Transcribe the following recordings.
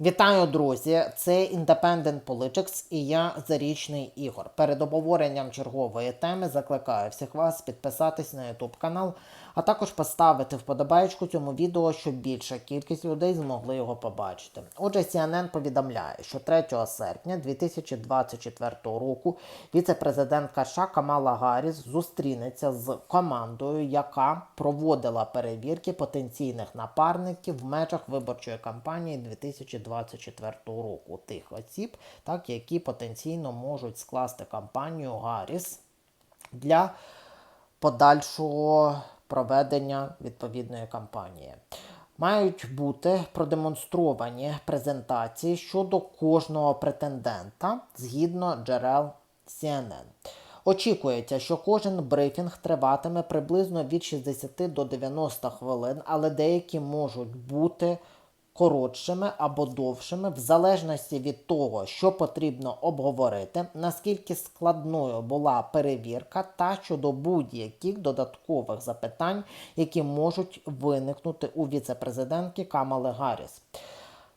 Вітаю, друзі! Це Independent Politics і я Зарічний Ігор. Перед обговоренням чергової теми закликаю всіх вас підписатись на YouTube канал, а також поставити вподобайку цьому відео, щоб більша кількість людей змогли його побачити. Отже, CNN повідомляє, що 3 серпня 2024 року віце-президентка США Камала Гарріс зустрінеться з командою, яка проводила перевірки потенційних напарників в межах виборчої кампанії 2024 року тих осіб, так, які потенційно можуть скласти кампанію Гарріс для подальшого проведення відповідної кампанії. Мають бути продемонстровані презентації щодо кожного претендента згідно джерел CNN. Очікується, що кожен брифінг триватиме приблизно від 60 до 90 хвилин, але деякі можуть бути коротшими або довшими, в залежності від того, що потрібно обговорити, наскільки складною була перевірка, та щодо будь-яких додаткових запитань, які можуть виникнути у віце-президентки Камали Гарріс.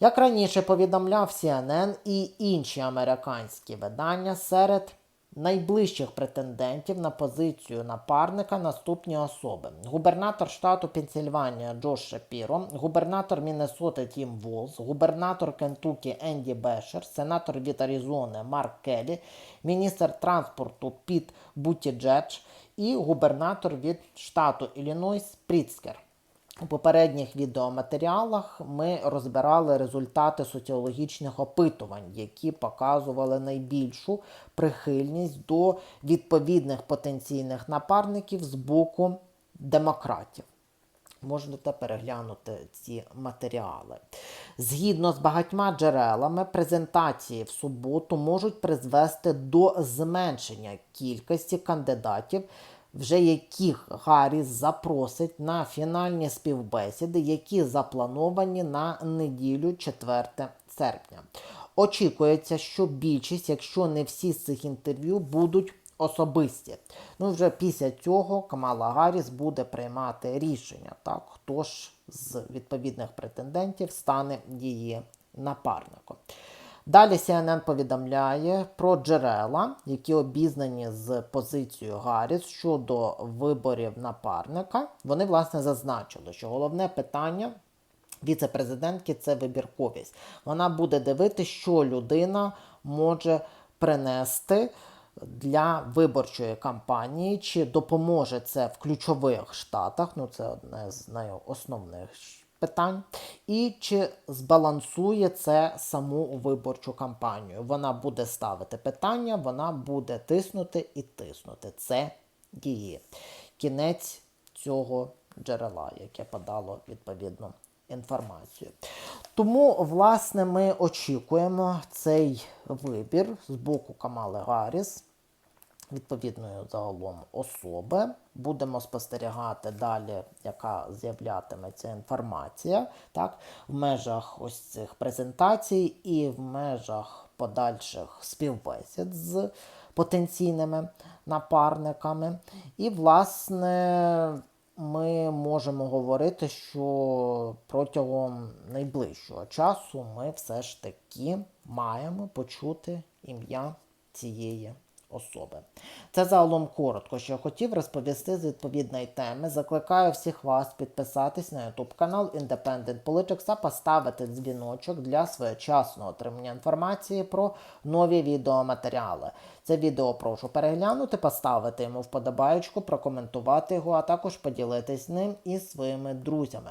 Як раніше повідомляв CNN і інші американські видання серед найближчих претендентів на позицію напарника наступні особи: губернатор штату Пенсільванія Джош Шапіро, губернатор Міннесоти Тім Волз, губернатор Кентукі Енді Бешер, сенатор від Аризони Марк Келлі, міністр транспорту Піт Бутіджедж і губернатор від штату Іллінойс Пріцкер. У попередніх відеоматеріалах ми розбирали результати соціологічних опитувань, які показували найбільшу прихильність до відповідних потенційних напарників з боку демократів. Можете переглянути ці матеріали. Згідно з багатьма джерелами, презентації в суботу можуть призвести до зменшення кількості кандидатів, вже яких Гарріс запросить на фінальні співбесіди, які заплановані на неділю 4 серпня. Очікується, що більшість, якщо не всі з цих інтерв'ю, будуть особисті. Ну, вже після цього Камала Гарріс буде приймати рішення, так, хто ж з відповідних претендентів стане її напарником. Далі CNN повідомляє про джерела, які обізнані з позицією Гарріс щодо виборів напарника. Вони, власне, зазначили, що головне питання віце-президентки це вибірковість. Вона буде дивитися, що людина може принести для виборчої кампанії, чи допоможе це в ключових штатах. Ну, це одне з найосновних питань, і чи збалансує це саму виборчу кампанію. Вона буде ставити питання, вона буде тиснути і тиснути. Це її. Кінець цього джерела, яке подало відповідну інформацію. Тому, власне, ми очікуємо цей вибір з боку Камали Гарріс відповідної загалом особи. Будемо спостерігати далі, яка з'являтиметься інформація так, в межах ось цих презентацій і в межах подальших співбесід з потенційними напарниками. І, власне, ми можемо говорити, що протягом найближчого часу ми все ж таки маємо почути ім'я цієї особи. Це загалом коротко, що я хотів розповісти з відповідної теми. Закликаю всіх вас підписатись на YouTube канал Independent Politics та поставити дзвіночок для своєчасного отримання інформації про нові відеоматеріали. Це відео прошу переглянути, поставити йому вподобаєчку, прокоментувати його, а також поділитись ним із своїми друзями.